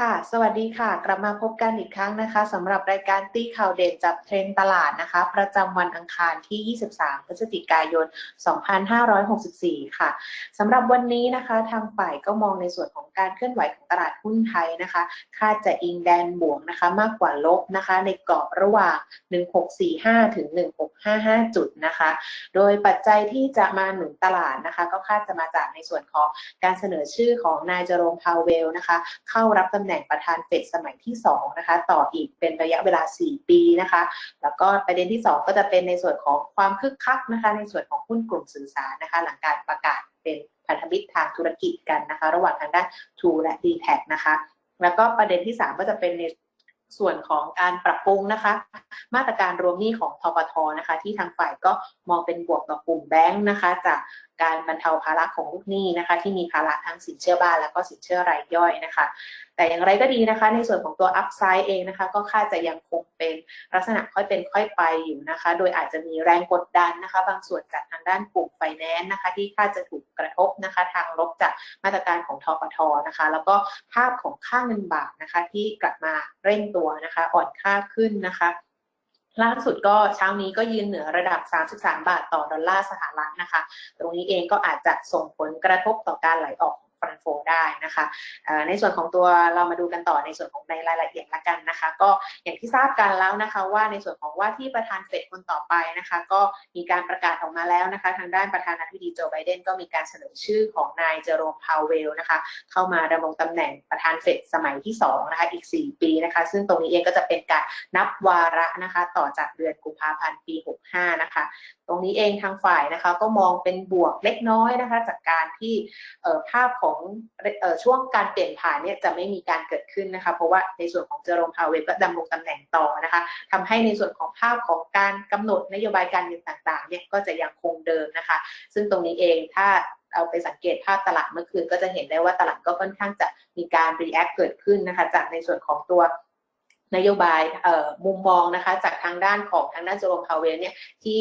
ค่ะ สวัสดีค่ะ กลับมาพบกันอีกครั้งนะคะสำหรับรายการตีข่าวเด่นจับเทรนตลาดนะคะ ประจำวันอังคารที่ 23 พฤศจิกายน 2564 ค่ะสำหรับวันนี้นะคะทางฝ่ายก็มองในส่วนของการเคลื่อนไหวของตลาดหุ้นไทยนะคะ คาดจะอิงแดนบวกนะคะ มากกว่าลบนะคะ ในกรอบระหว่าง 1645 ถึง 1655 จุดนะคะ โดยปัจจัยที่จะมาหนุนตลาดนะคะ ก็คาดจะมาจากในส่วนของการเสนอชื่อของนายเจโรมพาวเวลนะคะ เข้ารับตำแหน่งแผนประธานเฟดสมัยที่2นะคะต่ออีกเป็นระยะเวลา 4 ปีนะคะ แล้วก็ประเด็นที่ 2 ก็จะเป็นในส่วนของความคึกคักนะคะในส่วนของหุ้นกลุ่มสื่อสารนะคะ หลังการประกาศเป็นพันธมิตรทางธุรกิจกันนะคะ ระหว่างทางด้าน True และ d t แทนะคะแล้วก็ประเด็นที่ 3 ก็จะเป็นในส่วนของการปรับปรุงนะคะ มาตรการรวมหนี้ของทปทนะคะ ที่ทางฝ่ายก็มองเป็นบวกต่อกลุ่มแบงค์นะคะ จาก การบรรเทาภาระของลูกหนี้นะคะ ที่มีภาระทั้งสินเชื่อบ้านแล้วก็สินเชื่อรายย่อยนะคะ แต่อย่างไรก็ดีนะคะ ในส่วนของตัวอัพไซด์เองนะคะ ก็คาดจะยังคงเป็นลักษณะค่อยเป็นค่อยไปอยู่นะคะ โดยอาจจะมีแรงกดดันนะคะ บางส่วนจากทางด้านกลุ่มไฟแนนซ์นะคะ ที่คาดจะถูกกระทบนะคะ ทางลบจากมาตรการของทปทนะคะ แล้วก็ภาพของค่าเงินบาทนะคะ ที่กลับมาเร่งตัวนะคะ อ่อนค่าขึ้นนะคะ ล่าสุดก็เช้านี้ก็ยืนเหนือระดับ 33 บาทต่อดอลลาร์สหรัฐนะคะ ตรงนี้เองก็อาจจะส่งผลกระทบต่อการไหลออก ฟันโฟได้นะคะในส่วนของตัวเรามาดูกันต่อในส่วนของในรายละเอียดละกันนะคะ ก็อย่างที่ทราบกันแล้วนะคะว่าในส่วนของว่าที่ประธานเฟดคนต่อไปนะคะ ก็มีการประกาศออกมาแล้วนะคะ ทางด้านประธานาธิบดีโจไบเดนก็มีการเสนอชื่อของนายเจอโรมพาวเวลนะคะ เข้ามาดำรงตำแหน่งประธานเฟดสมัยที่2นะคะอีก 4 ปีนะคะ ซึ่งตรงนี้เองก็จะเป็นการนับวาระนะคะ ต่อจากเดือนกุมภาพันธ์ปี 65 นะคะ ตรงนี้เองทางฝ่ายนะคะก็มองเป็นบวกเล็กน้อยนะคะ จากการที่ภาพของช่วงการเปลี่ยนผ่านเนี่ยจะไม่มีการเกิดขึ้นนะคะเพราะว่าในส่วนของเจอร์โรมพาวเวลก็ดำรงตำแหน่งต่อนะคะทำให้ในส่วนของภาพของการกำหนดนโยบายการเงินต่างๆเนี่ยก็จะยังคงเดิมนะคะ ซึ่งตรงนี้เองถ้าเราไปสังเกตภาพตลาดเมื่อคืนก็จะเห็นได้ว่าตลาดก็ค่อนข้างจะมีการรีแอคเกิดขึ้นนะคะจากในส่วนของตัว นโยบายมุมมองนะคะจากทางด้านของทางด้านโจโรมพาวเวลเนี่ยที่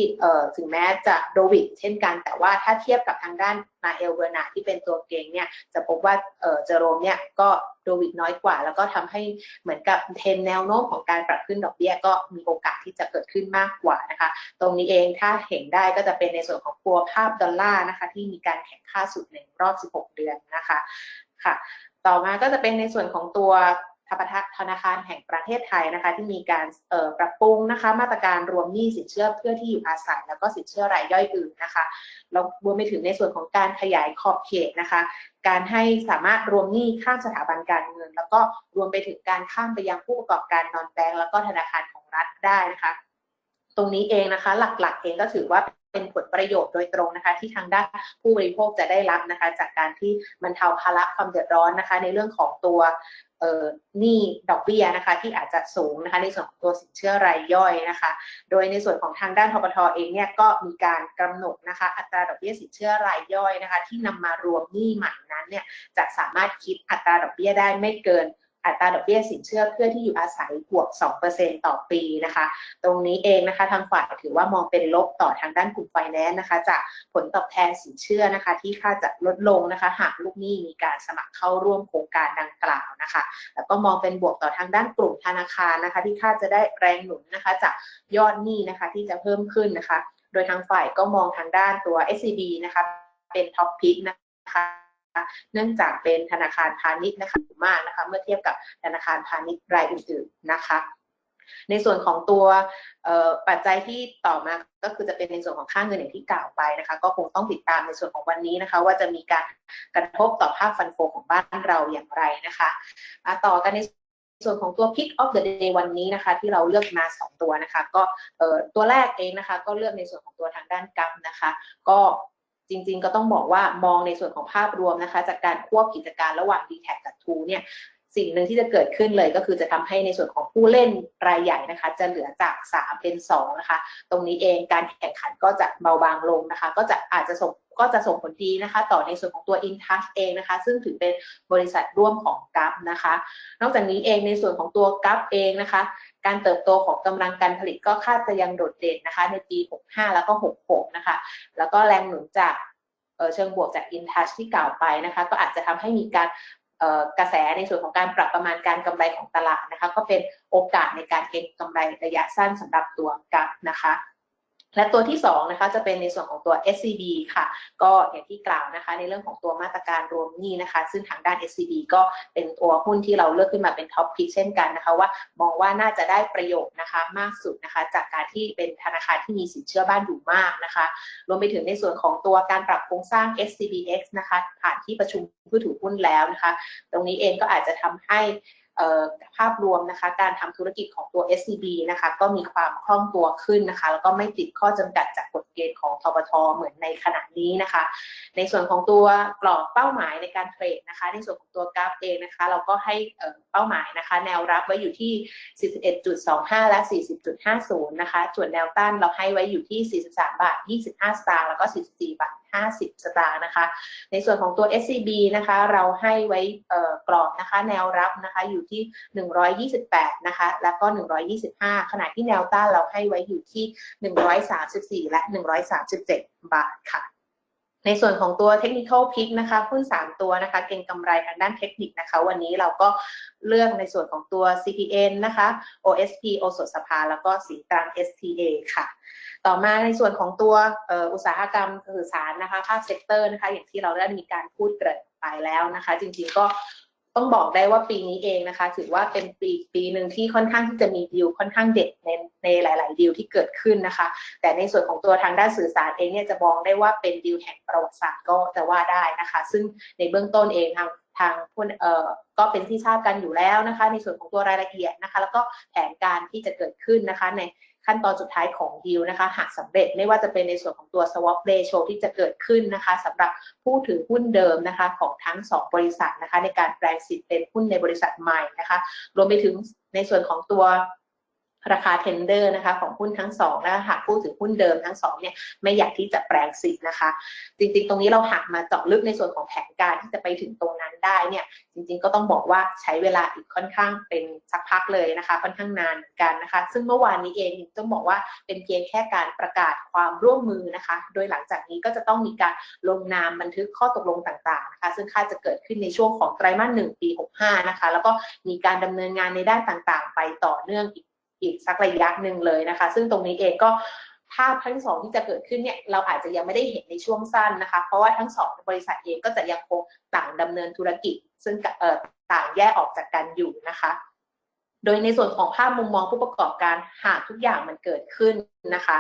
ถึงแม้จะโดวิดเช่นกัน แต่ว่าถ้าเทียบกับทางด้านมาเอลเวอร์นาที่เป็นตัวเก่งเนี่ยจะพบว่าเจโรมเนี่ยก็โดวิดน้อยกว่า แล้วก็ทำให้เหมือนกับเทนแนวโน้มของการปรับขึ้นดอกเบี้ยก็มีโอกาสที่จะเกิดขึ้นมากกว่านะคะ ตรงนี้เองถ้าเห็นได้ก็จะเป็นในส่วนของตัวภาพดอลลาร์นะคะที่มีการแข่งค่าสุดในรอบ 16 เดือนนะคะค่ะต่อมาก็จะเป็นในส่วนของตัว ธนาคารแห่งประเทศไทยนะคะที่มีการปรับปรุงนะคะมาตรการรวมหนี้สินเชื่อเพื่อที่อยู่อาศัย แล้วก็สินเชื่อรายย่อยอื่นนะคะเรารวมไปถึงในส่วนของการขยายขอบเขตนะคะการให้สามารถรวมหนี้ข้ามสถาบันการเงิน แล้วก็รวมไปถึงการข้ามไปยังผู้ประกอบการนอนแบงก์แล้วก็ธนาคารของรัฐได้นะคะตรงนี้เองนะคะหลักๆเองก็ถือว่าเป็นผลประโยชน์โดยตรงนะคะที่ทางด้านผู้บริโภคจะได้รับนะคะจากการที่มันเทาภาระความเดือดร้อนนะคะในเรื่องของตัว หนี้ดอกเบี้ยนะคะที่อาจจะสูงนะคะในส่วนของตัวสินเชื่อรายย่อยนะคะ โดยในส่วนของทางด้านทบทเองเนี่ยก็มีการกำหนดนะคะอัตราดอกเบี้ยสินเชื่อรายย่อยนะคะที่นำมารวมหนี้ใหม่นั้นเนี่ยจะสามารถคิดอัตราดอกเบี้ยได้ไม่เกิน อัตราดอกเบี้ยสินเชื่อเพื่อที่อยู่อาศัยบวก 2%ต่อปีนะคะ ตรงนี้เองนะคะทางฝ่ายถือว่ามองเป็นลบต่อทางด้านกลุ่มไฟแนนซ์นะคะ จากผลตอบแทนสินเชื่อนะคะ ที่ค่าจะลดลงนะคะ หากลูกหนี้มีการสมัครเข้าร่วมโครงการดังกล่าวนะคะ แล้วก็มองเป็นบวกต่อทางด้านกลุ่มธนาคารนะคะ ที่ค่าจะได้แรงหนุนนะคะจากยอดหนี้นะคะที่จะเพิ่มขึ้นนะคะ โดยทางฝ่ายก็มองทางด้านตัว SCB นะคะ เป็นท็อปพิกนะคะ เนื่องจากเป็นธนาคารพาณิชย์นะคะมากนะคะเมื่อเทียบกับธนาคารพาณิชย์รายอื่นๆนะคะในส่วนของตัวปัจจัยที่ต่อมาก็คือจะเป็นในส่วนของค่าเงินอย่างที่กล่าวไปนะคะ ก็คงต้องติดตามในส่วนของวันนี้นะคะ ว่าจะมีการกระทบต่อภาพฟันโฟของบ้านเราอย่างไรนะคะต่อกันในส่วนของตัว Pick of the Day วันนี้นะคะ ที่เราเลือกมา 2 ตัวนะคะ ก็ตัวแรกเองนะคะ ก็เลือกในส่วนของตัวทางด้านกัมนะคะ ก็ จริงๆ ก็ต้องบอกว่ามองในส่วนของภาพรวมนะคะ จากการควบกิจการระหว่าง d t แทกับ t ูเนี่ยสิ่งหนึ่งที่จะเกิดขึ้นเลยก็คือจะทำให้ในส่วนของผู้เล่นรายใหญ่นะคะ จะเหลือจาก 3 เป็น 2 นะคะ ตรงนี้เองการแข่งขันก็จะเบาบางลงนะคะ ก็จะอาจจะส่งก็จะส่งผลดีนะคะ ต่อในส่วนของตัว InTouch เองนะคะ ซึ่งถือเป็นบริษัทร่วมของกัฟนะคะ นอกจากนี้เองในส่วนของตัวกัฟเองนะคะ การเติบโตของกำลังการผลิตก็คาดจะยังโดดเด่นนะคะ ในปี 65 แล้วก็ 66 นะคะ แล้วก็แรงหนุนจากเชิงบวกจาก InTouch ที่กล่าวไปนะคะ ก็อาจจะทำให้มีการกระแสในส่วนของการปรับประมาณการกำไรของตลาดนะคะ ก็เป็นโอกาสในการเก็งกำไรระยะสั้นสำหรับตัวกับนะคะ และตัวที่2นะคะจะเป็นในส่วนของตัว SCB ค่ะ ก็อย่างที่กล่าวนะคะ ในเรื่องของตัวมาตรการรวมหนี้นะคะ ซึ่งทางด้าน SCB ก็เป็นตัวหุ้นที่เราเลือกขึ้นมาเป็นท็อปพิกเช่นกันนะคะ ว่ามองว่าน่าจะได้ประโยชน์นะคะมากสุดนะคะ จากการที่เป็นธนาคารที่มีสินเชื่อบ้านอยู่มากนะคะ รวมไปถึงในส่วนของตัวการปรับโครงสร้าง SCBX นะคะผ่านที่ประชุมผู้ถือหุ้นแล้วนะคะ ตรงนี้เองก็อาจจะทำให้ ภาพรวมนะคะการทำธุรกิจของตัว SCB นะคะก็มีความคล่องตัวขึ้นนะคะ แล้วก็ไม่ติดข้อจำกัดจากกฎเกณฑ์ของทบทเหมือนในขณะนี้นะคะ ในส่วนของตัวกรอบเป้าหมายในการเทรดนะคะ ในส่วนของตัวกราฟเองนะคะ เราก็ให้เป้าหมายนะคะ แนวรับไว้อยู่ที่ 41.25 และ 40.50 นะคะส่วนแนวต้านเราให้ไว้อยู่ที่ 43 บาท 25 สตางค์แล้วก็ 44 บาท50 สตางค์นะคะ ในส่วนของตัว SCB นะคะ เราให้ไว้กรอบนะคะ แนวรับนะคะอยู่ที่ 128 นะคะ แล้วก็ 125 ขณะที่แนวต้านเราให้ไว้อยู่ที่ 134 และ 137 บาทค่ะ ในส่วนของตัว Technical Pick นะคะหุ้น 3 ตัวนะคะเก็งกำไรทางด้านเทคนิคนะคะ วันนี้เราก็เลือกในส่วนของตัว CPN นะคะ OSP โอสถสภา แล้วก็สีตราง STA ค่ะ ต่อมาในส่วนของตัวอุตสาหกรรมสื่อสารนะคะภาคเซกเตอร์นะคะ อย่างที่เราได้มีการพูดเกริ่นไปแล้วนะคะ จริงๆก็ ต้องบอกได้ว่าปีนี้เองนะคะ ถือว่าเป็นปีปีหนึ่งที่ค่อนข้างที่จะมีดีลค่อนข้างเด็ดในในหลาย ๆ ดีลที่เกิดขึ้นนะคะ แต่ในส่วนของตัวทางด้านสื่อสารเองเนี่ยจะมองได้ว่าเป็นดีลแห่งประวัติศาสตร์ก็จะว่าได้นะคะ ซึ่งในเบื้องต้นเองทางทางผู้เอ่อก็เป็นที่ทราบกันอยู่แล้วนะคะ ในส่วนของตัวรายละเอียดนะคะ แล้วก็แผนการที่จะเกิดขึ้นนะคะใน ขั้นตอนสุดท้ายของดีลนะคะ หากสำเร็จไม่ว่าจะเป็นในส่วนของตัว swap ratio ที่จะเกิดขึ้นนะคะสำหรับผู้ถือหุ้นเดิมนะคะของทั้ง 2 บริษัทนะคะ ในการแปลงสิทธิ์เป็นหุ้นในบริษัทใหม่นะคะ รวมไปถึงในส่วนของตัว ราคาเทนเดอร์นะคะของหุ้นทั้งสองและหากผู้ถือหุ้นเดิมทั้งสองเนี่ยไม่อยากที่จะแปลงสิทธิ์นะคะ จริงๆ ตรงนี้เราหักมาเจาะลึกในส่วนของแผนการที่จะไปถึงตรงนั้นได้เนี่ยจริงๆ ก็ต้องบอกว่าใช้เวลาอีกค่อนข้างเป็นสักพักเลยนะคะ ค่อนข้างนานเหมือนกันนะคะ ซึ่งเมื่อวานนี้เองต้องบอกว่าเป็นเพียงแค่การประกาศความร่วมมือนะคะ โดยหลังจากนี้ก็จะต้องมีการลงนามบันทึกข้อตกลงต่างๆนะคะ ซึ่งคาดจะเกิดขึ้นในช่วงของไตรมาสหนึ่งปี 65 นะคะ แล้วก็มีการดำเนินงานในด้านต่างๆ ไปต่อเนื่องอีก อีกสักระยะหนึ่งเลยนะคะ ซึ่งตรงนี้เองก็ภาพทั้งสองที่จะเกิดขึ้นเนี่ยเราอาจจะยังไม่ได้เห็นในช่วงสั้นนะคะ เพราะว่าทั้งสองบริษัทเองก็จะยังคงต่างดำเนินธุรกิจ ซึ่งต่างแยกออกจากกันอยู่นะคะ โดยในส่วนของภาพมุมมองผู้ประกอบการหากทุกอย่างมันเกิดขึ้นนะคะ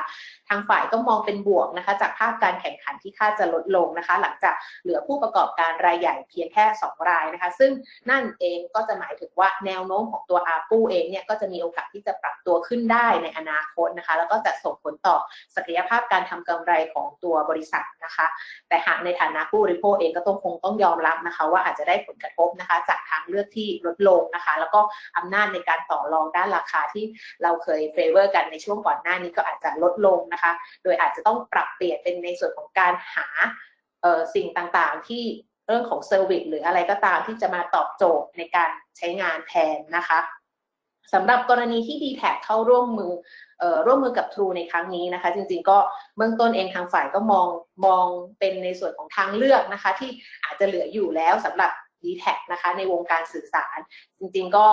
ทางฝ่ายก็มองเป็นบวกนะคะ จากภาพการแข่งขันที่คาดจะลดลงนะคะ หลังจากเหลือผู้ประกอบการรายใหญ่เพียงแค่ 2 รายนะคะ ซึ่งนั่นเองก็จะหมายถึงว่าแนวโน้มของตัวอาปูเองเนี่ยก็จะมีโอกาสที่จะปรับตัวขึ้นได้ในอนาคตนะคะ แล้วก็จะส่งผลต่อศักยภาพการทำกำไรของตัวบริษัทนะคะ แต่หากในฐานะผู้บริโภคเองก็ต้องคงต้องยอมรับนะคะ ว่าอาจจะได้ผลกระทบนะคะ จากทางเลือกที่ลดลงนะคะ แล้วก็อำนาจในการต่อรองด้านราคาที่เราเคยเฟเวอร์กันในช่วงก่อนหน้านี้ก็อาจจะลดลงนะคะ โดยอาจจะต้องปรับเปลี่ยนเป็นในส่วนของการหาสิ่งต่างๆ ที่เรื่องของเซอร์วิสหรืออะไรก็ตามที่จะมาตอบโจทย์ในการใช้งานแทนนะคะสำหรับกรณีที่ d t แทเข้าร่วมมือร่วมมือกับ True ในครั้งนี้นะคะ จริงๆก็เบื้องต้นเองทางฝ่ายก็มองมองเป็นในส่วนของทางเลือกนะคะ ที่อาจจะเหลืออยู่แล้วสำหรับ d t แทนะคะในวงการสื่อสาร จริงๆก็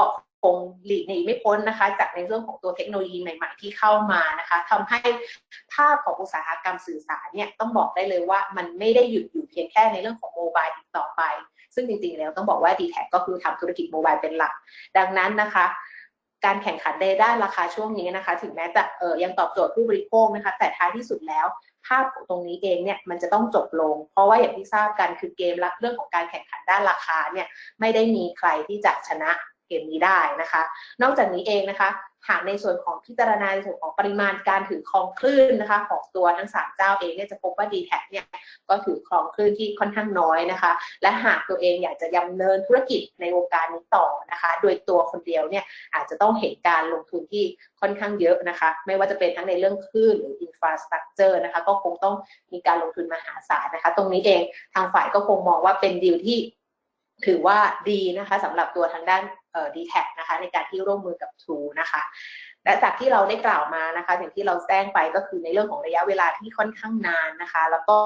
คงหลีกหนีไม่พ้นนะคะ จากในเรื่องของตัวเทคโนโลยีใหม่ๆที่เข้ามานะคะทำให้ภาพของอุตสาหกรรมสื่อสารเนี่ยต้องบอกได้เลยว่ามันไม่ได้หยุดอยู่เพียงแค่ในเรื่องของโมบายอีกต่อไป ซึ่งจริงๆแล้วต้องบอกว่า d t แทก็คือทำธุรกิจโมบายเป็นหลัก ดังนั้นนะคะการแข่งขันในด้านราคาช่วงนี้นะคะ ถึงแม้จะเออยังตอบโจทย์ผู้บริโภคนะคะ แต่ท้ายที่สุดแล้ว ภาพของตรงนี้เองเนี่ยมันจะต้องจบลง เพราะว่าอย่างที่ทราบกันคือเกมเรื่องของการแข่งขันด้านราคาเนี่ยไม่ได้มีใครที่จะชนะเกมนี้ได้นะคะ นอกจากนี้เองนะคะ หากในส่วนของพิจารณาในส่วนของปริมาณการถือครองคลื่นนะคะ ของตัวทั้ง 3 เจ้าเองเนี่ยจะพบว่า d t แทเนี่ยก็ถือครองคลื่นที่ค่อนข้างน้อยนะคะ และหากตัวเองอยากจะยำเนินธุรกิจในวงการนี้ต่อนะคะ โดยตัวคนเดียวเนี่ยอาจจะต้องเห็นการลงทุนที่ค่อนข้างเยอะนะคะ ไม่ว่าจะเป็นทั้งในเรื่องคลื่นหรืออินฟราสตรักเจอร์นะคะก็คงต้องมีการลงทุนมหาศาลนะคะ ตรงนี้เองทางฝ่ายก็คงมองว่าเป็นดีลที่ถือว่าดีนะคะสำหรับตัวทางด้าน ดีแท็นะคะในการที่ร่วมมือกับ True นะคะและจากที่เราได้กล่าวมานะคะอย่างที่เราแจ้งไปก็คือในเรื่องของระยะเวลาที่ค่อนข้างนานนะคะ แล้วก็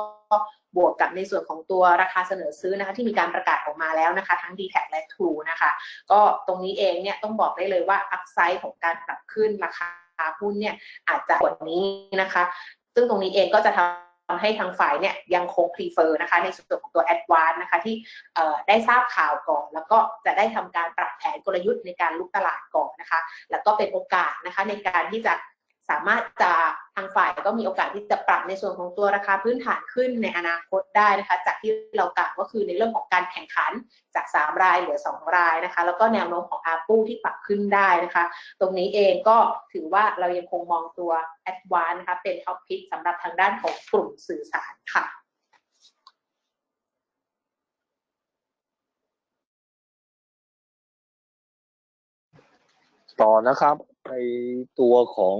บวกกับในส่วนของตัวราคาเสนอซื้อนะคะ ที่มีการประกาศออกมาแล้วนะคะ ทั้ง d t แทและ True นะคะ ก็ตรงนี้เองเนี่ยต้องบอกได้เลยว่าอัพไซด์ของการปรับขึ้นราคาหุ้นเนี่ยอาจจะกว่านี้นะคะ ซึ่งตรงนี้เองก็จะทำำให้ทางฝ่ายเนี่ยยังคง prefer นะคะในส่วนของตัว advance นะคะที่ได้ทราบข่าวก่อน แล้วก็จะได้ทำการปรับแผนกลยุทธ์ในการลุกตลาดก่อนนะคะ แล้วก็เป็นโอกาสนะคะในการที่จะ สามารถจะทางฝ่ายก็มีโอกาสที่จะปรับในส่วนของตัวราคาพื้นฐานขึ้นในอนาคตได้นะคะ จากที่เรากล่าวก็คือในเรื่องของการแข่งขันจาก 3 รายเหลือ 2 รายนะคะ แล้วก็แนวโน้มของอาปูที่ปรับขึ้นได้นะคะ ตรงนี้เองก็ถือว่าเรายังคงมองตัว a d v a n c e นะคะเป็นท็อปพิกสำหรับทางด้านของกลุ่มสื่อสารค่ะต่อนะครับในตัวของ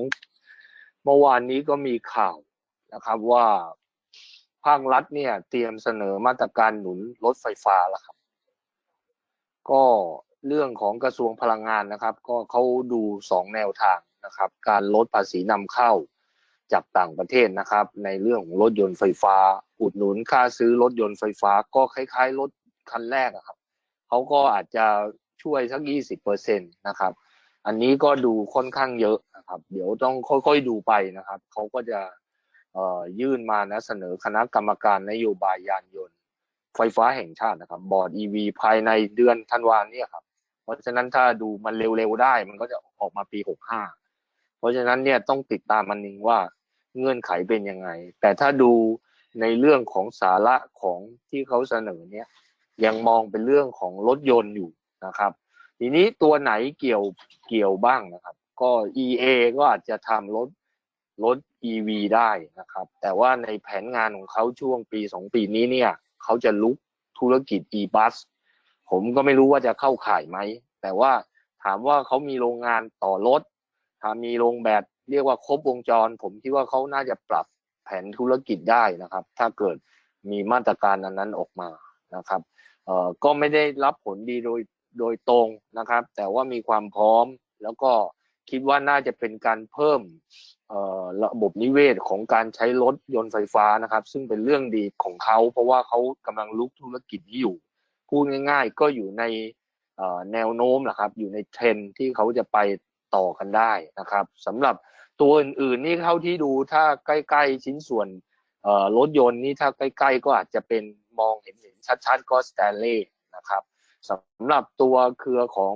เมื่อวานนี้ก็มีข่าวนะครับว่าภาครัฐเนี่ยเตรียมเสนอมาตรการหนุนรถไฟฟ้าแล้วครับ ก็เรื่องของกระทรวงพลังงานนะครับ ก็เขาดูสองแนวทางนะครับ การลดภาษีนำเข้าจากต่างประเทศนะครับ ในเรื่องของรถยนต์ไฟฟ้า อุดหนุนค่าซื้อรถยนต์ไฟฟ้า ก็คล้าย ๆ รถคันแรกครับเขาก็อาจจะช่วยสักยี่สิบเปอร์เซ็นต์นะครับ อันนี้ก็ดูค่อนข้างเยอะนะครับ เดี๋ยวต้องค่อยๆดูไปนะครับเขาก็จะยื่นมานะเสนอคณะกรรมการนโยบายยานยนต์ ไฟฟ้าแห่งชาตินะครับบอร์ด EV ภายในเดือนธันวาเนี่ยครับ เพราะฉะนั้นถ้าดูมันเร็วๆได้ มันก็จะออกมาปี 65 เพราะฉะนั้นเนี่ยต้องติดตามมันนึงว่าเงื่อนไขเป็นยังไง แต่ถ้าดูในเรื่องของสาระของที่เขาเสนอเนี่ยยังมองเป็นเรื่องของรถยนต์อยู่นะครับ ทีนี้ตัวไหนเกี่ยวเกี่ยวบ้างนะครับ ก็ EA ก็อาจจะทำรถรถ EV ได้นะครับ แต่ว่าในแผนงานของเขาช่วงปีสองปีนี้เนี่ยเขาจะลุกธุรกิจ e-bus ผมก็ไม่รู้ว่าจะเข้าข่ายไหม แต่ว่าถามว่าเขามีโรงงานต่อรถถ้ามีโรงแบบเรียกว่าครบวงจร ผมคิดว่าเขาน่าจะปรับแผนธุรกิจได้นะครับ ถ้าเกิดมีมาตรการอันนั้นออกมานะครับเอ่อก็ไม่ได้รับผลดีโดย โดยตรงนะครับ แต่ว่ามีความพร้อมแล้วก็คิดว่าน่าจะเป็นการเพิ่มระบบนิเวศของการใช้รถยนต์ไฟฟ้านะครับ ซึ่งเป็นเรื่องดีของเขา เพราะว่าเขากำลังลุกธุรกิจนี้อยู่ พูดง่าย ๆ ก็อยู่ในแนวโน้มนะครับ อยู่ในเทรนที่เขาจะไปต่อกันได้นะครับสำหรับตัวอื่นๆนี่เท่าที่ดูถ้าใกล้ ๆ ชิ้นส่วนรถยนต์นี่ถ้าใกล้ ๆ ก็อาจจะเป็นมองเห็นเห็นชัด ๆ ก็สแตนเล่นะครับ สำหรับตัวเครือของ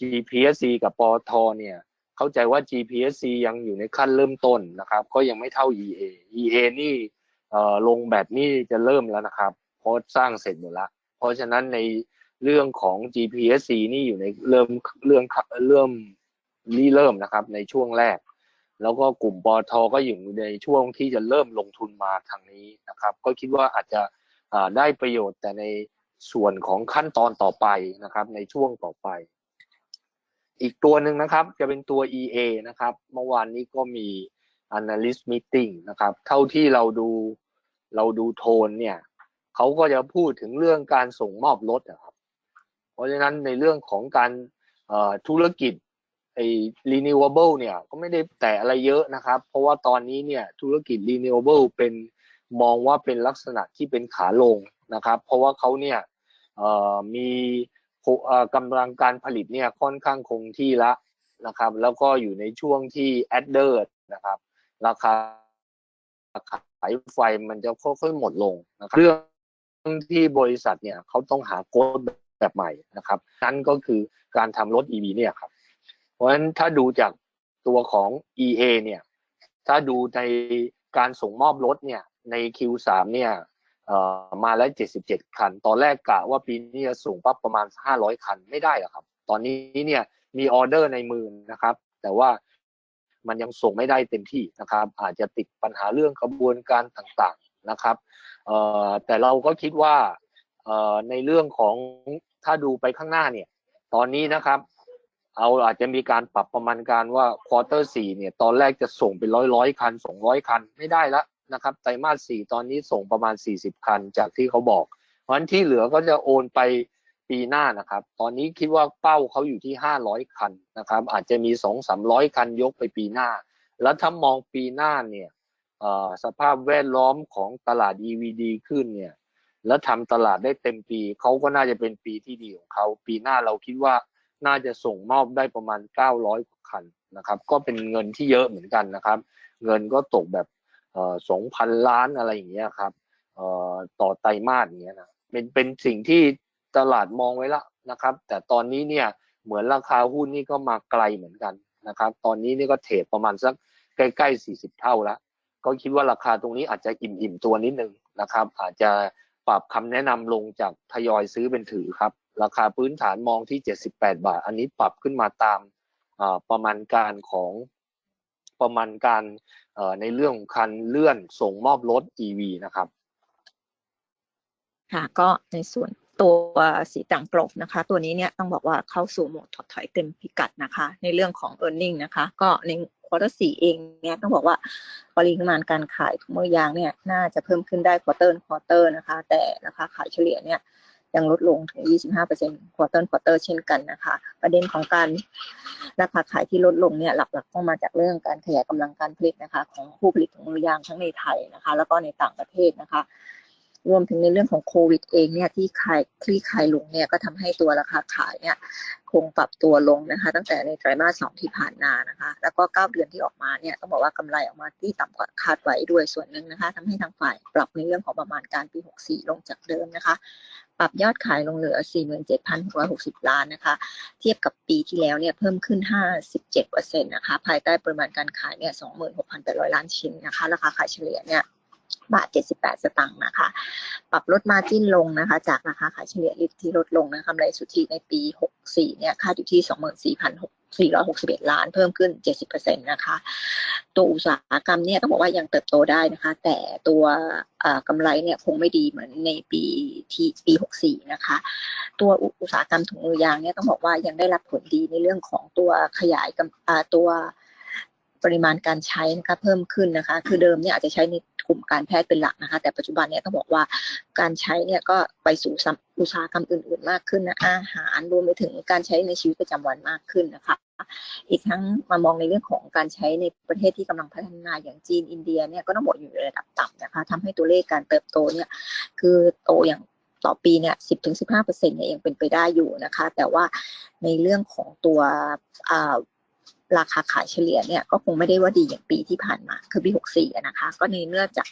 GPSC กับปอทเนี่ยเข้าใจว่า GPSC ยังอยู่ในขั้นเริ่มต้นนะครับ ก็ยังไม่เท่า EA EA นี่ลงแบบนี้จะเริ่มแล้วนะครับเพราะสร้างเสร็จหมดแล้วเพราะฉะนั้นในเรื่องของ GPSC นี่อยู่ในเริ่มเรื่องเริ่มรีเริ่มนะครับ ในช่วงแรก แล้วก็กลุ่มปอทก็อยู่ในช่วงที่จะเริ่มลงทุนมาทางนี้นะครับ ก็คิดว่าอาจจะได้ประโยชน์แต่ใน ส่วนของขั้นตอนต่อไปนะครับ ในช่วงต่อไป อีกตัวหนึ่งนะครับ จะเป็นตัว EA นะครับ เมื่อวานนี้ก็มี analyst meeting นะครับ เท่าที่เราดูเราดูโทนเนี่ยเขาก็จะพูดถึงเรื่องการส่งมอบรถนะครับ เพราะฉะนั้นในเรื่องของการธุรกิจไอ้ renewable เนี่ยก็ไม่ได้แต่อะไรเยอะนะครับ เพราะว่าตอนนี้เนี่ยธุรกิจ renewable เป็นมองว่าเป็นลักษณะที่เป็นขาลงนะครับ เพราะว่าเขาเนี่ย มีกำลังการผลิตเนี่ยค่อนข้างคงที่ละนะครับ แล้วก็อยู่ในช่วงที่แอดเดอร์นะครับ ราคาขายไฟมันจะค่อยๆหมดลงนะครับเรื่องที่บริษัทเนี่ยเขาต้องหาโค้ดแบบใหม่นะครับ นั่นก็คือการทำรถ EV เนี่ยครับ เพราะฉะนั้นถ้าดูจากตัวของ EA เนี่ย ถ้าดูในการส่งมอบรถเนี่ยใน Q3 เนี่ย มาแล้ว 77 คัน ตอนแรกกะว่าปีนี้จะส่งปั๊บประมาณ 500 คันไม่ได้หรอครับ ตอนนี้เนี่ยมีออเดอร์ในมือนะครับ แต่ว่ามันยังส่งไม่ได้เต็มที่นะครับ อาจจะติดปัญหาเรื่องกระบวนการต่างๆนะครับแต่เราก็คิดว่าในเรื่องของถ้าดูไปข้างหน้าเนี่ย ตอนนี้นะครับเอาอาจจะมีการปรับประมาณการว่าควอเตอร์สี่เนี่ย ตอนแรกจะส่งเป็นร้อยร้อยคันสองร้อยคันไม่ได้ละ นะครับไตรมาสสี่ตอนนี้ส่งประมาณ 40 คันจากที่เขาบอก เพราะฉะนั้นที่เหลือก็จะโอนไปปีหน้านะครับ ตอนนี้คิดว่าเป้าเขาอยู่ที่ 500 คันนะครับ อาจจะมี 2-300 คันยกไปปีหน้า แล้วถ้ามองปีหน้าเนี่ยสภาพแวดล้อมของตลาด EV ดีขึ้นเนี่ย แล้วทำตลาดได้เต็มปี เขาก็น่าจะเป็นปีที่ดีของเขา ปีหน้าเราคิดว่าน่าจะส่งมอบได้ประมาณ 900คันนะครับ ก็เป็นเงินที่เยอะเหมือนกันนะครับ เงินก็ตกแบบ เอ่อ2,000ล้านอะไรอย่างเงี้ยครับต่อไตรมาสอย่างเงี้ยนะเป็นเป็นสิ่งที่ตลาดมองไว้ล้วนะครับ แต่ตอนนี้เนี่ยเหมือนราคาหุ้นนี่ก็มาไกลเหมือนกันนะครับ ตอนนี้นี่ก็เทรดประมาณสักใกล้ๆ40เท่าแล้วก็คิดว่าราคาตรงนี้อาจจะอิ่มๆตัวนิดนึงนะครับ อาจจะปรับคำแนะนำลงจากทยอยซื้อเป็นถือครับ ราคาพื้นฐานมองที่ 78 บาท อันนี้ปรับขึ้นมาตามประมาณการของประมาณการ ในเรื่องของคันเลื่อนส่งมอบรถ EV นะครับ ค่ะ ก็ในส่วนตัวสีต่างกลบนะคะ ตัวนี้เนี่ยต้องบอกว่าเข้าสู่โหมดถดถอยเต็มพิกัดนะคะ ในเรื่องของ e a r n i n g นะคะ ก็ในควอเตอร์สี่เองเนี่ยต้องบอกว่าปริมาณการขายถุงมือยางเนี่ยน่าจะเพิ่มขึ้นได้ควอเตอร์ควอเตอร์นะคะ แต่ราคาขายเฉลี่ยเนี่ย ยังลดลงถึง 25%ควอเตอร์ควอเตอร์เช่นกันนะคะ ประเด็นของการราคาขายที่ลดลงเนี่ยหลักๆต้องมาจากเรื่องการขยายกำลังการผลิตนะคะ ของผู้ผลิตถุงมือยางทั้งในไทยนะคะ แล้วก็ในต่างประเทศนะคะ รวมถึงในเรื่องของโควิดเองเนี่ยที่คลายคลี่คลายลงเนี่ยก็ทำให้ตัวราคาขายเนี่ยคงปรับตัวลงนะคะ ตั้งแต่ในไตรมาสสองที่ผ่านมานะคะ แล้วก็เก้าเดือนที่ออกมาเนี่ยต้องบอกว่ากำไรออกมาที่ต่ำกว่าคาดไว้ด้วยส่วนหนึ่งนะคะทำให้ทางฝ่ายปรับในเรื่องของประมาณการปี 64 ลงจากเดิมนะคะ ปรับยอดขายลงเหลือ 47,660 ล้านนะคะ เทียบกับปีที่แล้วเนี่ยเพิ่มขึ้น 57%นะคะ ภายใต้ปริมาณการขายเนี่ย 26,800 ล้านชิ้นนะคะ ราคาขายเฉลี่ยเนี่ยบาท 78 สตางค์นะคะ ปรับลดมาจิ้นลงนะคะ จากราคาขายเฉลี่ยลิตรที่ลดลงนะคะกำไรสุทธิในปี 64 เนี่ย คาดอยู่ที่ 24,600 461 ล้านเพิ่มขึ้น 70%นะคะ ตัวอุตสาหกรรมเนี่ยต้องบอกว่ายังเติบโตได้นะคะ แต่ตัวกำไรเนี่ยคงไม่ดีเหมือนในปีที่ปี 64 นะคะ ตัวอุตสาหกรรมถุงมือยางเนี่ยต้องบอกว่ายังได้รับผลดีในเรื่องของตัวขยายตัวปริมาณการใช้นะคะเพิ่มขึ้นนะคะ คือเดิมเนี่ยอาจจะใช้ในกลุ่มการแพทย์เป็นหลักนะคะ แต่ปัจจุบันเนี่ยต้องบอกว่าการใช้เนี่ยก็ไปสู่อุตสาหกรรมอื่น ๆ มากขึ้นนะอาหารรวมไปถึงการใช้ในชีวิตประจำวันมากขึ้นนะคะ อีกทั้งมามองในเรื่องของการใช้ในประเทศที่กำลังพัฒนาอย่างจีนอินเดียเนี่ยก็ต้องบอกอยู่ในระดับต่ำนะคะทำให้ตัวเลขการเติบโตเนี่ยคือโตอย่างต่อปีเนี่ยสิบถึงสิบห้าเปอร์เซ็นเนี่ยยังเป็นไปได้อยู่นะคะ แต่ว่าในเรื่องของตัวอ่าราคาขายเฉลี่ยเนี่ยก็คงไม่ได้ว่าดีอย่างปีที่ผ่านมา คือปีหกสี่นะคะ ก็ในเนื่องจาก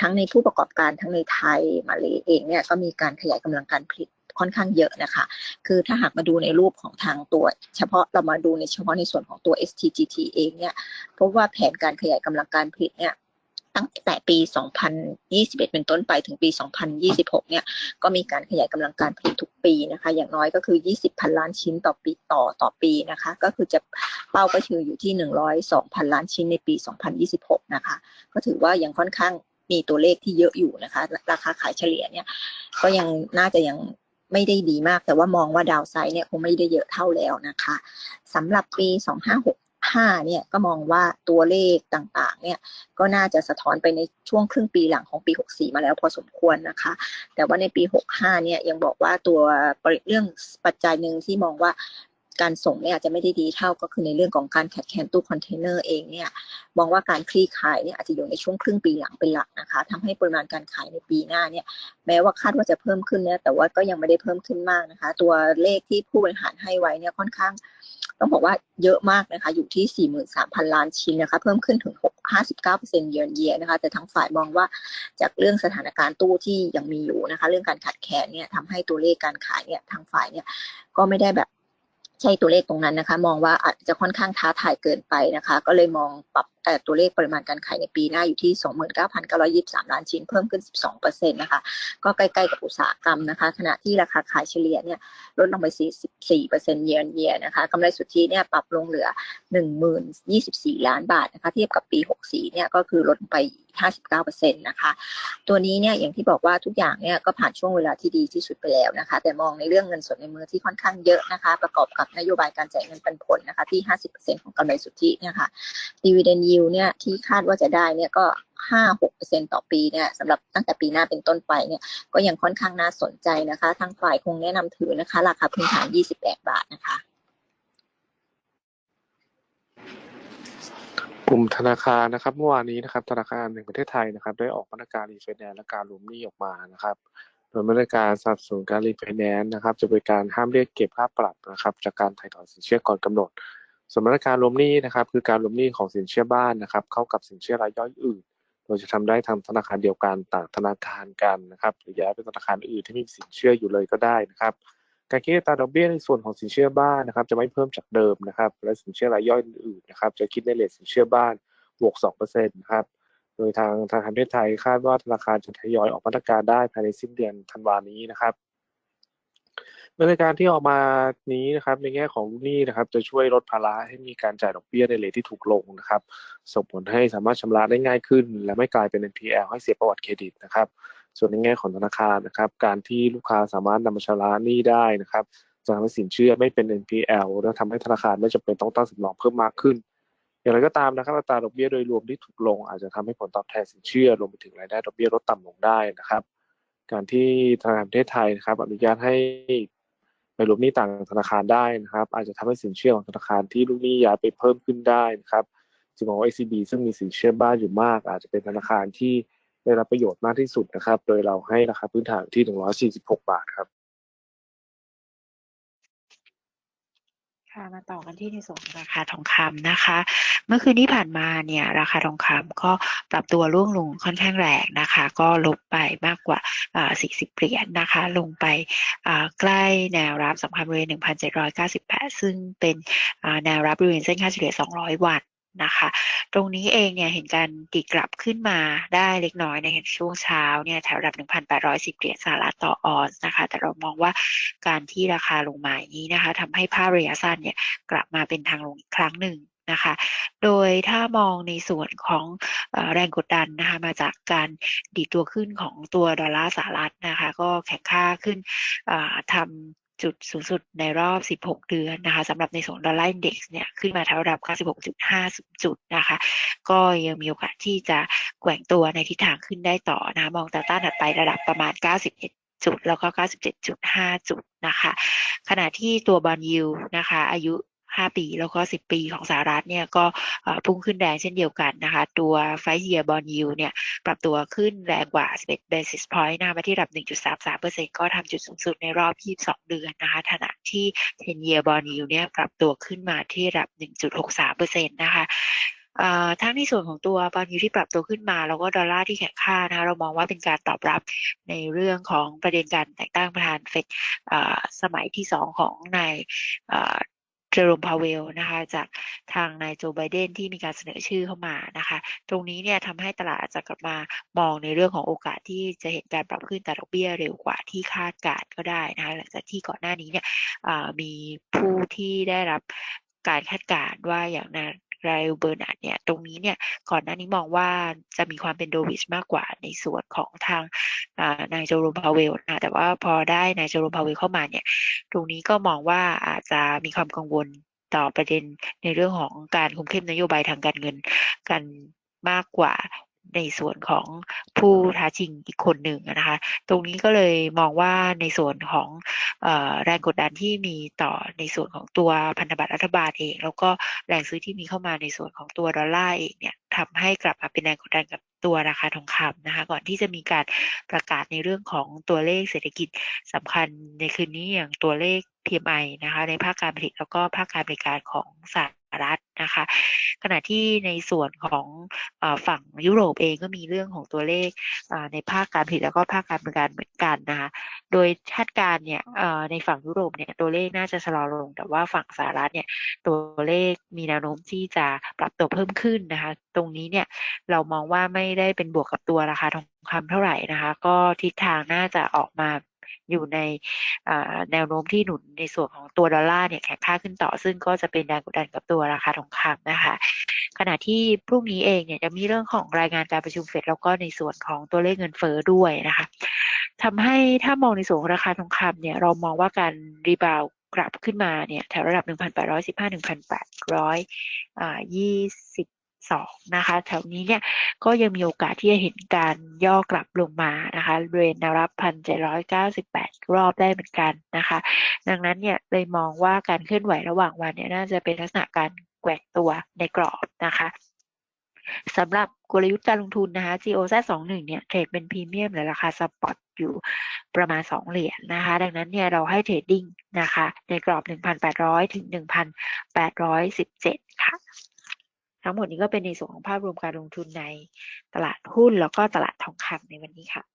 ทั้งในผู้ประกอบการทั้งในไทยมาเลเองเนี่ยก็มีการขยายกำลังการผลิต ค่อนข้างเยอะนะคะ คือถ้าหากมาดูในรูปของทางตัว เฉพาะเรามาดูในเฉพาะในส่วนของตัว STGT เองเนี่ยพบว่าแผนการขยายกำลังการผลิตเนี่ยตั้งแต่ปี 2021 เป็นต้นไปถึงปี 2026 เนี่ย ก็มีการขยายกำลังการผลิตทุกปีนะคะ อย่างน้อยก็คือ 20 พันล้านชิ้นต่อปีต่อต่อปีนะคะ ก็คือจะเป้าก็คืออยู่ที่ 102 พันล้านชิ้นในปี 2026 นะคะ ก็ถือว่ายังค่อนข้างมีตัวเลขที่เยอะอยู่นะคะ ราคาขายเฉลี่ยเนี่ย ก็ยังน่าจะยัง ไม่ได้ดีมาก แต่ว่ามองว่าดาวไซด์เนี่ยคงไม่ได้เยอะเท่าแล้วนะคะสำหรับปี 2565 เนี่ยก็มองว่าตัวเลขต่างๆ เนี่ยก็น่าจะสะท้อนไปในช่วงครึ่งปีหลังของปี 64 มาแล้วพอสมควรนะคะ แต่ว่าในปี 65 เนี่ยยังบอกว่าตัวเรื่องปัจจัยหนึ่งที่มองว่า การส่งเนี่ยอาจจะไม่ได้ดีเท่าก็คือในเรื่องของการแข่งแข่งตู้คอนเทนเนอร์เองเนี่ยมองว่าการคลี่คลายเนี่ยอาจจะอยู่ในช่วงครึ่งปีหลังเป็นหลักนะคะทำให้ปริมาณการขายในปีหน้าเนี่ยแม้ว่าคาดว่าจะเพิ่มขึ้นเนี่ยแต่ว่าก็ยังไม่ได้เพิ่มขึ้นมากนะคะ ตัวเลขที่ผู้บริหารให้ไว้เนี่ยค่อนข้าง ต้องบอกว่าเยอะมากนะคะอยู่ที่ 43,000 ล้านชิ้นนะคะเพิ่มขึ้นถึง59%เยือนเยียนะคะแต่ทั้งฝ่ายมองว่าจากเรื่องสถานการณ์ตู้ที่ยังมีอยู่นะคะ เรื่องการขาดแคลนเนี่ยทำให้ตัวเลขการขายเนี่ยทางฝ่ายเนี่ยก็ไม่ได้แบบ ใช่ตัวเลขตรงนั้นนะคะ มองว่าอาจจะค่อนข้างท้าทายเกินไปนะคะ ก็เลยมองปรับ ตัวเลขปริมาณการขายในปีหน้าอยู่ที่ 29,923 ล้านชิ้นเพิ่มขึ้น 12%นะคะ ก็ใกล้ๆกับอุตสาหกรรมนะคะ ขณะที่ราคาขายเฉลี่ยเนี่ยลดลงไป 44%เยียร์เยียนะคะกำไรสุทธิเนี่ยปรับลงเหลือ 10,24 ล้านบาทนะคะ เทียบกับปี 64 เนี่ยก็คือลดไป 59%นะคะ ตัวนี้เนี่ยอย่างที่บอกว่าทุกอย่างเนี่ยก็ผ่านช่วงเวลาที่ดีที่สุดไปแล้วนะคะ แต่มองในเรื่องเงินสดในมือที่ค่อนข้างเยอะนะคะ ประกอบกับนโยบายการจ่ายเงินปันผลนะคะที่ 50%ของกำไรสุทธิเนี่ยค่ะดีเวเดนเยิวเนี่ยที่คาดว่าจะได้เนี่ยก็ห้าหกเปอร์เซ็นต่อปีเนี่ยสำหรับตั้งแต่ปีหน้าเป็นต้นไปเนี่ยก็ยังค่อนข้างน่าสนใจนะคะ ทางฝ่ายคงแนะนำถือนะคะ ราคาพื้นฐาน28บแปดบาทนะคะกลุ่มธนาคารนะครับเมื่อวานนี้นะครับธนาคารแห่งประเทศไทยนะครับได้ออกมาตรการรีไฟแนนซ์และการรวมหนี้ออกมานะครับโดยมาตรการสนับสนุนการรีไฟแนนซ์นะครับ จะเป็นการห้ามเรียกเก็บค่าปรับนะครับ จากการถ่ายถอนสินเชื่อก่อนกำหนด ส่วนมาตรการรวมหนี้นะครับ คือการรวมหนี้ของสินเชื่อบ้านนะครับ เข้ากับสินเชื่อรายย่อยอื่น โดยจะทำได้ทางธนาคารเดียวกันต่างธนาคารกันนะครับหรือย้ายไปธนาคารอื่นที่มีสินเชื่ออยู่เลยก็ได้นะครับการคิดอัตราดอกเบี้ยในส่วนของสินเชื่อบ้านนะครับ จะไม่เพิ่มจากเดิมนะครับ และสินเชื่อรายย่อยอื่นนะครับ จะคิดในเลทสินเชื่อบ้านบวก2%นะครับโดยทางธนาคารประเทศไทยคาดว่าธนาคารจะทยอยออกมาตรการได้ภายในสิ้นเดือนธันวานี้นะครับ มาตรการที่ออกมานี้นะครับ ในแง่ของลูกหนี้นะครับ จะช่วยลดภาระให้มีการจ่ายดอกเบี้ยในเลทที่ถูกลงนะครับ ส่งผลให้สามารถชำระได้ง่ายขึ้น และไม่กลายเป็น NPL ให้เสียประวัติเครดิตนะครับ ส่วนในแง่ของธนาคารนะครับ การที่ลูกค้าสามารถนำมาชำระหนี้ได้นะครับจะทำให้สินเชื่อไม่เป็น NPL และทำให้ธนาคารไม่จำเป็นต้องตั้งสำรองเพิ่มมากขึ้น อย่างไรก็ตามนะครับอัตราดอกเบี้ยโดยรวมที่ถูกลง อาจจะทำให้ผลตอบแทนสินเชื่อรวมไปถึงรายได้ดอกเบี้ยลดต่ำลงได้นะครับ การที่ธนาคารประเทศไทยนะครับ อนุญาตให้ ไปรวมหนี้ต่างธนาคารได้นะครับ อาจจะทำให้สินเชื่อของธนาคารที่ลูกหนี้ย้ายไปเพิ่มขึ้นได้นะครับจึงมองว่า ACB ซึ่งมีสินเชื่อบ้านอยู่มาก อาจจะเป็นธนาคารที่ได้รับประโยชน์มากที่สุดนะครับ โดยเราให้ราคาพื้นฐานที่ 146 บาทครับ ค่ะ มาต่อกันที่ในส่วนของราคาทองคำนะคะ เมื่อคืนที่ผ่านมาเนี่ยราคาทองคำก็ปรับตัวร่วงลงค่อนข้างแรงนะคะ ก็ลบไปมากกว่า 40 เหรียญนะคะ ลงไปใกล้แนวรับสำคัญบริเวณ1,798 ซึ่งเป็นแนวรับบริเวณเส้นค่าเฉลี่ย 200 วันนะคะตรงนี้เองเนี่ยเห็นการดีดกลับขึ้นมาได้เล็กน้อยในช่วงเช้าเนี่ยแถวระดับ 1,810 เหรียญสหรัฐต่อออนซ์นะคะ แต่เรามองว่าการที่ราคาลงมาอย่างนี้นะคะทำให้ภาพระยะสั้นเนี่ยกลับมาเป็นทางลงอีกครั้งหนึ่ง นะคะ โดยถ้ามองในส่วนของอแรงกดดันนะคะมาจากการดีดตัวขึ้นของตัวดอลลาร์สหรัฐนะคะ ก็แข็งค่าขึ้นทำจุดสูงสุดในรอบ 16 เดือนนะคะสำหรับในส่วนดอลลาร์อินเด็กซ์เนี่ยขึ้นมาแถวระดับ 96.50 จุดนะคะ ก็ยังมีโอกาสที่จะแกว่งตัวในทิศทางขึ้นได้ต่อนะมองตาต้านถัดไประดับประมาณ 91จุดแล้วก็ 97.5 จุดนะคะ ขณะที่ตัวบอลยูนะคะ อายุ 5 ปี แล้วก็ 10 ปีของสหรัฐเนี่ยก็พุ่งขึ้นแรงเช่นเดียวกันนะคะ ตัวไฟเยียบอลยูเนี่ยปรับตัวขึ้นแรงกว่า 11 basis point นะมาที่ระดับ 1.33%ก็ทำจุดสูงสุดในรอบ 22 เดือนนะคะขณะที่10 year bond yield เนี่ยปรับตัวขึ้นมาที่ระดับ 1.63%นะคะทั้งในส่วนของตัวบอลยูที่ปรับตัวขึ้นมา แล้วก็ดอลลาร์ที่แข็งค่านะคะเรามองว่าเป็นการตอบรับในเรื่องของประเด็นการแต่งตั้งประธานเฟดสมัยที่สองของนาย เจอโรมพาเวลนะคะจากทางนายโจไบเดนที่มีการเสนอชื่อเข้ามานะคะ ตรงนี้เนี่ยทำให้ตลาดอาจจะกลับมามองในเรื่องของโอกาสที่จะเห็นการปรับขึ้นแต่ดอกเบี้ยเร็วกว่าที่คาดการณ์ก็ได้นะคะหลังจากที่ก่อนหน้านี้เนี่ยมีผู้ที่ได้รับการคาดการณ์ว่าอย่างนั้นายไรลเบอร์นาร์ดเนี่ยตรงนี้เนี่ยก่อนหน้านี้มองว่าจะมีความเป็นโดวิชมากกว่าในส่วนของทางนายโจโรมพาเวลนะแต่ว่าพอได้นายโจโรมพาเวลเข้ามาเนี่ยตรงนี้ก็มองว่าอาจจะมีความกังวลต่อประเด็นในเรื่องของการคุมเข้มนโยบายทางการเงินกันมากกว่า ในส่วนของผู้ท้าชิงอีกคนหนึ่งนะคะ ตรงนี้ก็เลยมองว่าในส่วนของเอ่อแรงกดดันที่มีต่อในส่วนของตัวพันธบัตรรัฐบาลเอง แล้วก็แรงซื้อที่มีเข้ามาในส่วนของตัวดอลลาร์เองเนี่ยทำให้กลับมาเป็นแรงกดดันกับตัวราคาทองคำนะคะ ก่อนที่จะมีการประกาศในเรื่องของตัวเลขเศรษฐกิจสำคัญในคืนนี้อย่างตัวเลข PMI นะคะในภาคการผลิตแล้วก็ภาคการบริการของสหรัฐนะคะขณะที่ในส่วนของอฝั่งยุโรปเองก็มีเรื่องของตัวเลขในภาคการผลิตแล้วก็ภาคการบริการเหมือนกันนะคะโดยคาดการณ์เนี่ยในฝั่งยุโรปเนี่ยตัวเลขน่าจะชะลอลง แต่ว่าฝั่งสหรัฐเนี่ยตัวเลขมีแนวโน้มที่จะปรับตัวเพิ่มขึ้นนะคะตรงนี้เนี่ยเรามองว่าไม่ได้เป็นบวกกับตัวราคาทองคำเท่าไหร่นะคะก็ทิศทางน่าจะออกมา อยู่ในแนวโน้มที่หนุนในส่วนของตัวดอลลาร์เนี่ยแข็งค่าขึ้นต่อ ซึ่งก็จะเป็นแรงกดดันกับตัวราคาทองคำนะคะ ขณะที่พรุ่งนี้เองเนี่ยจะมีเรื่องของรายงานการประชุมเฟดแล้วก็ในส่วนของตัวเลขเงินเฟ้อด้วยนะคะทำให้ถ้ามองในส่วนของราคาทองคำเนี่ยเรามองว่าการรีบาวกลับขึ้นมาเนี่ยแถวระดับ 1,815 1,800อ่า 2นะคะ แถวนี้เนี่ยก็ยังมีโอกาสที่จะเห็นการย่อกลับลงมานะคะบริเวณแนวรับ 1,798 รอบได้เหมือนกันนะคะ ดังนั้นเนี่ยเลยมองว่าการเคลื่อนไหวระหว่างวันเนี่ยน่าจะเป็นลักษณะการแกว่งตัวในกรอบนะคะสำหรับกลยุทธ์การลงทุนนะคะ GOZ 21 เนี่ยเทรดเป็นพรีเมียมและราคาสปอตอยู่ประมาณ 2 เหรียญนะคะ ดังนั้นเนี่ยเราให้เทรดดิ้งนะคะ ในกรอบ 1,800 ถึง 1,817 ค่ะ ทั้งหมดนี้ก็เป็นในส่วนของภาพรวมการลงทุนในตลาดหุ้นแล้วก็ตลาดทองคำในวันนี้ค่ะ